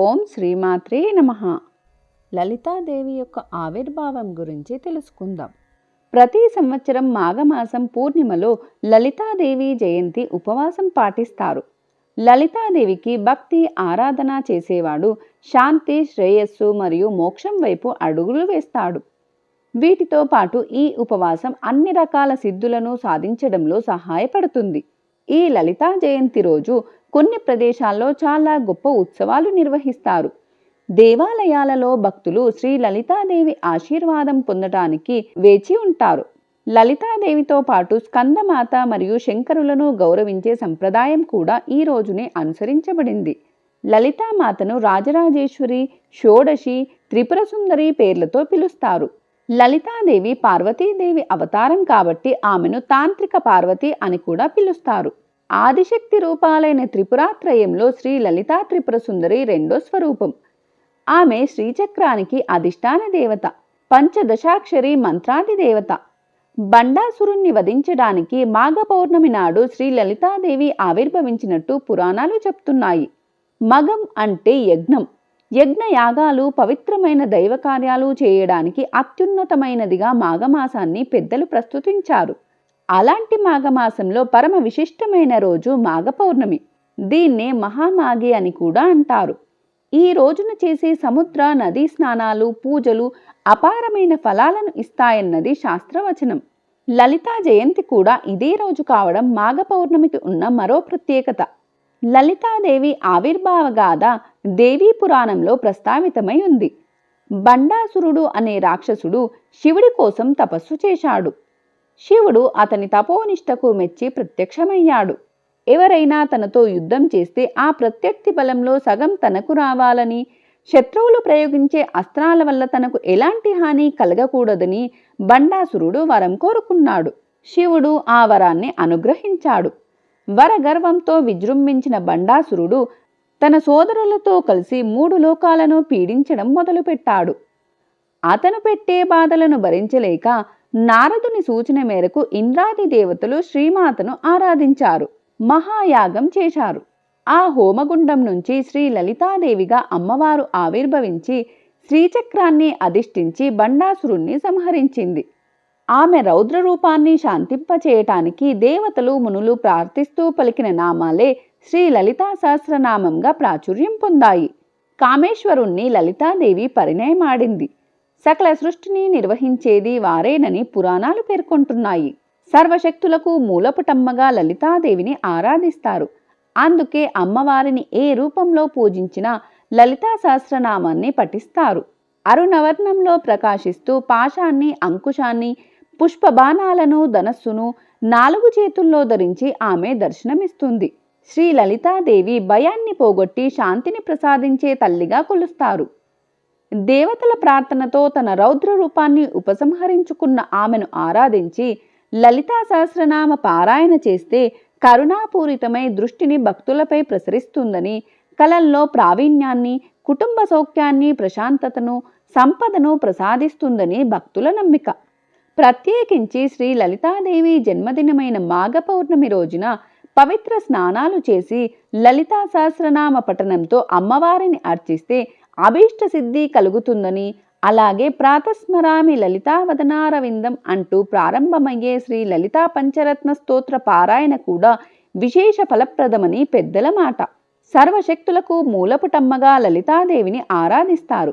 ఓం శ్రీమాత్రే నమ. లలితాదేవి యొక్క ఆవిర్భావం గురించి తెలుసుకుందాం. ప్రతి సంవత్సరం మాఘమాసం పూర్ణిమలో లలితాదేవి జయంతి ఉపవాసం పాటిస్తారు. లలితాదేవికి భక్తి ఆరాధన చేసేవాడు శాంతి శ్రేయస్సు మరియు మోక్షం వైపు అడుగులు వేస్తాడు. వీటితో పాటు ఈ ఉపవాసం అన్ని రకాల సిద్ధులను సాధించడంలో సహాయపడుతుంది. ఈ లలితా జయంతి రోజు కొన్ని ప్రదేశాల్లో చాలా గొప్ప ఉత్సవాలు నిర్వహిస్తారు. దేవాలయాలలో భక్తులు శ్రీ లలితాదేవి ఆశీర్వాదం పొందటానికి వేచి ఉంటారు. లలితాదేవితో పాటు స్కందమాత మరియు శంకరులను గౌరవించే సంప్రదాయం కూడా ఈ రోజునే అనుసరించబడింది. లలితామాతను రాజరాజేశ్వరి షోడశి త్రిపుర సుందరి పేర్లతో పిలుస్తారు. లలితాదేవి పార్వతీదేవి అవతారం కాబట్టి ఆమెను తాంత్రిక పార్వతి అని కూడా పిలుస్తారు. ఆదిశక్తి రూపాలైన త్రిపురాత్రయంలో శ్రీ లలితా త్రిపుర సుందరి రెండో స్వరూపం. ఆమె శ్రీచక్రానికి అధిష్టాన దేవత పంచదశాక్షరి మంత్రాది దేవత. బండాసురుణ్ణి వధించడానికి మాఘ పౌర్ణమి నాడు శ్రీ లలితాదేవి ఆవిర్భవించినట్టు పురాణాలు చెప్తున్నాయి. మగం అంటే యజ్ఞం. యజ్ఞ యాగాలు పవిత్రమైన దైవ కార్యాలు చేయడానికి అత్యున్నతమైనదిగా మాఘమాసాన్ని పెద్దలు ప్రస్తుతించారు. అలాంటి మాఘమాసంలో పరమ విశిష్టమైన రోజు మాఘ పౌర్ణమి దీన్నే మహామాఘి అని కూడా అంటారు. ఈ రోజున చేసే సముద్ర నదీ స్నానాలు పూజలు అపారమైన ఫలాలను ఇస్తాయన్నది శాస్త్రవచనం. లలితా జయంతి కూడా ఇదే రోజు కావడం మాఘ పౌర్ణమికి ఉన్న మరో ప్రత్యేకత. లలితాదేవి ఆవిర్భావ గాథ దేవీ పురాణంలో ప్రస్తావితమై ఉంది. బండాసురుడు అనే రాక్షసుడు శివుడి కోసం తపస్సు చేశాడు. శివుడు అతని తపోనిష్టకు మెచ్చి ప్రత్యక్షమయ్యాడు. ఎవరైనా తనతో యుద్ధం చేస్తే ఆ ప్రత్యర్థి బలంలో సగం తనకు రావాలని శత్రువులు ప్రయోగించే అస్త్రాల వల్ల తనకు ఎలాంటి హాని కలగకూడదని బండాసురుడు వరం కోరుకున్నాడు. శివుడు ఆ వరాన్ని అనుగ్రహించాడు. వరగర్వంతో విజృంభించిన బండాసురుడు తన సోదరులతో కలిసి మూడు లోకాలను పీడించడం మొదలుపెట్టాడు. అతను పెట్టే బాధలను భరించలేక నారదుని సూచన మేరకు ఇంద్రాది దేవతలు శ్రీమాతను ఆరాధించారు. మహాయాగం చేశారు. ఆ హోమగుండం నుంచి శ్రీ లలితాదేవిగా అమ్మవారు ఆవిర్భవించి శ్రీచక్రాన్ని అధిష్ఠించి బండాసురుణ్ణి సంహరించింది. ఆమె రౌద్ర రూపాన్ని శాంతింపచేయటానికి దేవతలు మునులు ప్రార్థిస్తూ పలికిన నామాలే శ్రీ లలితా సహస్రనామంగా ప్రాచుర్యం పొందాయి. కామేశ్వరుణ్ణి లలితాదేవి పరిణయమాడింది. సకల సృష్టిని నిర్వహించేది వారేనని పురాణాలు పేర్కొంటున్నాయి. సర్వశక్తులకు మూలపుటమ్మగా లలితాదేవిని ఆరాధిస్తారు. అందుకే అమ్మవారిని ఏ రూపంలో పూజించినా లలితా సహస్రనామాన్ని పఠిస్తారు. అరుణవర్ణంలో ప్రకాశిస్తూ పాశాన్ని అంకుశాన్ని పుష్పబాణాలను ధనస్సును నాలుగు చేతుల్లో ధరించి ఆమె దర్శనమిస్తుంది. శ్రీ లలితాదేవి భయాన్ని పోగొట్టి శాంతిని ప్రసాదించే తల్లిగా కొలుస్తారు. దేవతల ప్రార్థనతో తన రౌద్ర రూపాన్ని ఉపసంహరించుకున్న ఆమెను ఆరాధించి లలితా సహస్రనామ పారాయణ చేస్తే కరుణాపూరితమై దృష్టిని భక్తులపై ప్రసరిస్తుందని కలల్లో ప్రావీణ్యాన్ని కుటుంబ సౌఖ్యాన్ని ప్రశాంతతను సంపదను ప్రసాదిస్తుందని భక్తుల నమ్మిక. ప్రత్యేకించి శ్రీ లలితాదేవి జన్మదినమైన మాఘ పౌర్ణమి రోజున పవిత్ర స్నానాలు చేసి లలితా సహస్రనామ పఠనంతో అమ్మవారిని అర్చిస్తే అభీష్ట సిద్ధి కలుగుతుందని అలాగే ప్రాతస్మరామి లలితావదనారవిందం అంటూ ప్రారంభమయ్యే శ్రీ లలితా పంచరత్న స్తోత్ర పారాయణ కూడా విశేష ఫలప్రదమని పెద్దల మాట. సర్వశక్తులకు మూలపుటమ్మగా లలితాదేవిని ఆరాధిస్తారు.